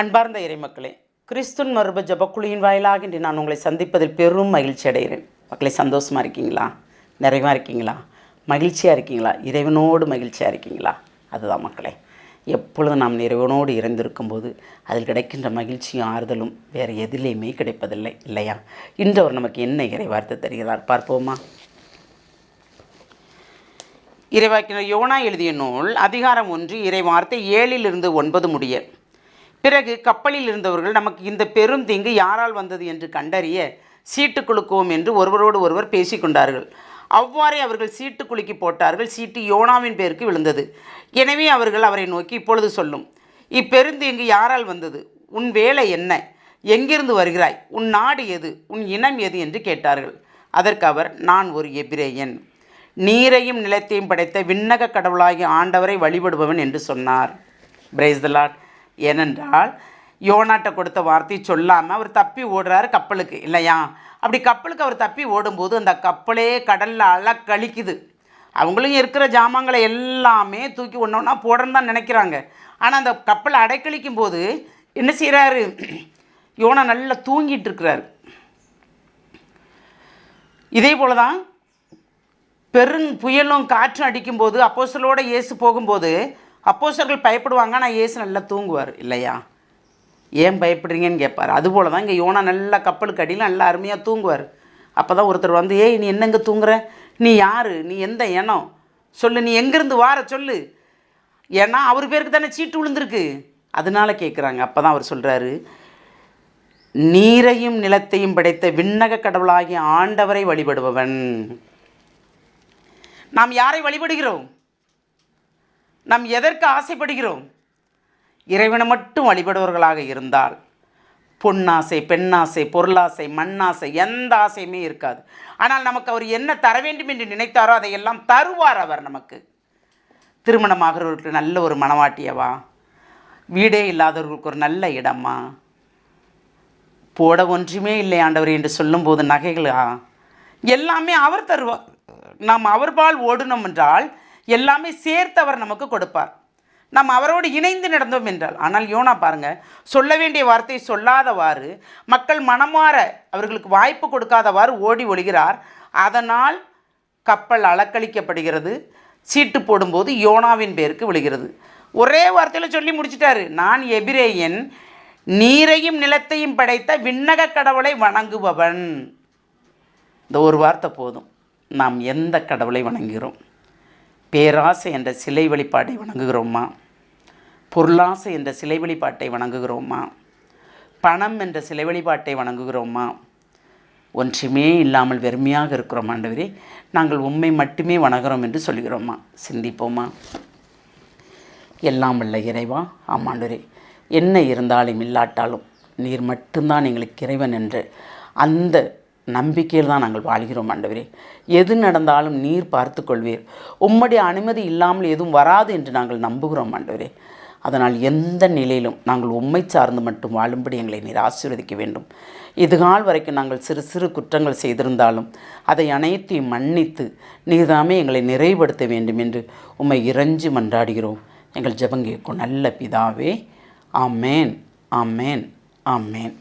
அன்பார்ந்த இறைமக்களே கிறிஸ்துன் மருப ஜபக்குழியின் வாயிலாக இன்று நான் உங்களை சந்திப்பதில் பெரும் மகிழ்ச்சி அடைகிறேன். மக்களை சந்தோஷமாக இருக்கீங்களா? நிறைவாக இருக்கீங்களா? மகிழ்ச்சியாக இருக்கீங்களா? இறைவனோடு மகிழ்ச்சியாக இருக்கீங்களா? அதுதான் மக்களே எப்பொழுதும் நாம் இறைவனோடு இறந்திருக்கும்போது அதில் கிடைக்கின்ற மகிழ்ச்சியும் ஆறுதலும் வேறு எதிலேயுமே கிடைப்பதில்லை இல்லையா? இன்று அவர் நமக்கு என்ன இறைவார்த்தை தருகிறார் பார்ப்போமா? இறைவாக்கினர் யோனா எழுதிய நூல் அதிகாரம் ஒன்று இறைவார்த்தை ஏழிலிருந்து ஒன்பது முடிய. பிறகு கப்பலில் இருந்தவர்கள் நமக்கு இந்த பெரும் தீங்கு யாரால் வந்தது என்று கண்டறிய சீட்டு குலுக்குவோம் என்று ஒருவரோடு ஒருவர் பேசிக்கொண்டார்கள் அவ்வாறே அவர்கள் சீட்டு குலுக்கி போட்டார்கள். சீட்டு யோனாவின் பேருக்கு விழுந்தது. எனவே அவர்கள் அவரை நோக்கி இப்பொழுது சொல்லும். இப்பெருந்தீங்கு யாரால் வந்தது? உன் வேலை என்ன? எங்கிருந்து வருகிறாய்? உன் நாடு எது? உன் இனம் எது? என்று கேட்டார்கள். அதற்கு அவர் நான் ஒரு எபிரேயன். நீரையும் நிலத்தையும் படைத்த விண்ணக கடவுளாகிய ஆண்டவரை வழிபடுபவன் என்று சொன்னார். பிரைஸ் த லாட் ஏனென்றால் யோனாட்ட கொடுத்த வார்த்தை சொல்லாமல் அவர் தப்பி ஓடுறாரு கப்பலுக்கு இல்லையா? அப்படி கப்பலுக்கு அவர் தப்பி ஓடும்போது அந்த கப்பலே கடலில் அலக்கழிக்குது. அவங்களும் இருக்கிற ஜாமான்களை எல்லாமே தூக்கி ஒன்று ஒன்றா போடணும்னு தான் நினைக்கிறாங்க. ஆனால் அந்த கப்பலை அடைக்கழிக்கும் போது என்ன செய்கிறாரு யோனா நல்லா தூங்கிட்டு இருக்கிறாரு. இதே போல தான் பெரும் புயலும் காற்றும் அடிக்கும்போது அப்போஸ்தலரோட இயேசு போகும்போது அப்போசர்கள் பயப்படுவாங்க ஆனால் இயேசு நல்லா தூங்குவார். இல்லையா? ஏன் பயப்படுறீங்கன்னு கேட்பார். அதுபோல தான் இங்கே யோனா நல்லா கப்பலுக்கு அடியில் நல்லா அருமையாக தூங்குவார். அப்போ தான் ஒருத்தர் வந்து ஏய் நீ என்னங்க தூங்குற? நீ யார்? நீ எந்த இனம்? சொல்லு நீ எங்கேருந்து வார சொல்லு. ஏன்னா அவர் பேருக்கு தானே சீட்டு விழுந்திருக்கு அதனால கேட்குறாங்க அப்போ தான் அவர் சொல்கிறாரு நீரையும் நிலத்தையும் படைத்த விண்ணக கடவுளாகிய ஆண்டவரை வழிபடுபவன். நாம் யாரை வழிபடுகிறோம்? நாம் எதற்கு ஆசைப்படுகிறோம்? இறைவனை மட்டும் வழிபடுவர்களாக இருந்தால் பொன்னாசை பெண்ணாசை பொருளாசை மண்ணாசை எந்த ஆசையுமே இருக்காது. ஆனால் நமக்கு அவர் என்ன தர வேண்டும் என்று நினைத்தாரோ அதையெல்லாம் தருவார் அவர் நமக்கு. திருமணமாகிறவர்களுக்கு நல்ல ஒரு மனவாட்டியவா? வீடே இல்லாதவர்களுக்கு ஒரு நல்ல இடமா? போட ஒன்றுமே இல்லை ஆண்டவர் என்று சொல்லும்போது நகைகளா? எல்லாமே அவர் தருவார். நாம் அவர்பால் ஓடினோம் என்றால் எல்லாமே சேர்த்து அவர் நமக்கு கொடுப்பார். நாம் அவரோடு இணைந்து நடந்தோம் என்றால் ஆனால் யோனா பாருங்க சொல்ல வேண்டிய வார்த்தை சொல்லாதவாறு மக்கள் மனமாற அவர்களுக்கு வாய்ப்பு கொடுக்காதவாறு ஓடி ஒழுகிறார் அதனால் கப்பல் அலக்களிக்கப்படுகிறது சீட்டு போடும்போது யோனாவின் பேருக்கு விழுகிறது. ஒரே வார்த்தையில் சொல்லி முடிச்சிட்டாரு. நான் எபிரேயன் நீரையும் நிலத்தையும் படைத்த விண்ணக கடவுளை வணங்குபவன். இந்த ஒரு வார்த்தை போதும். நாம் எந்த கடவுளை வணங்குகிறோம்? பேராசை என்ற சிலை வழிபாட்டை வணங்குகிறோமா? பொருளாசை என்ற சிலை வழிபாட்டை வணங்குகிறோமா? பணம் என்ற சிலை வழிபாட்டை வணங்குகிறோமா? ஒன்றுமே இல்லாமல் வெறுமையாக இருக்கிறோம் ஆண்டவரே. நாங்கள் உண்மை மட்டுமே வணங்குகிறோம் என்று சொல்கிறோமா சிந்திப்போமா? எல்லாம் வல்ல இறைவா ஆமாண்டவரே என்ன இருந்தாலும் இல்லாட்டாலும் நீர் மட்டும்தான் எங்களுக்கு இறைவன் என்று அந்த நம்பிக்கையில் தான் நாங்கள் வாழ்கிறோம் ஆண்டவரே. எது நடந்தாலும் நீர் பார்த்து கொள்வீர். உம்முடைய அனுமதி இல்லாமல் எதுவும் வராது என்று நாங்கள் நம்புகிறோம் ஆண்டவரே. அதனால் எந்த நிலையிலும் நாங்கள் உம்மை சார்ந்து மட்டும் வாழும்படி எங்களை நீர் ஆசீர்வதிக்க வேண்டும். இதுகால் வரைக்கும் நாங்கள் சிறு சிறு குற்றங்கள் செய்திருந்தாலும் அதை அனைத்தையும் மன்னித்து நீர்தாமே எங்களை நிறைவுபடுத்த வேண்டும் என்று உம்மை இறைஞ்சி மன்றாடுகிறோம். எங்கள் ஜபங்கேக்கும் நல்ல பிதாவே ஆமேன் ஆமேன் ஆமேன்.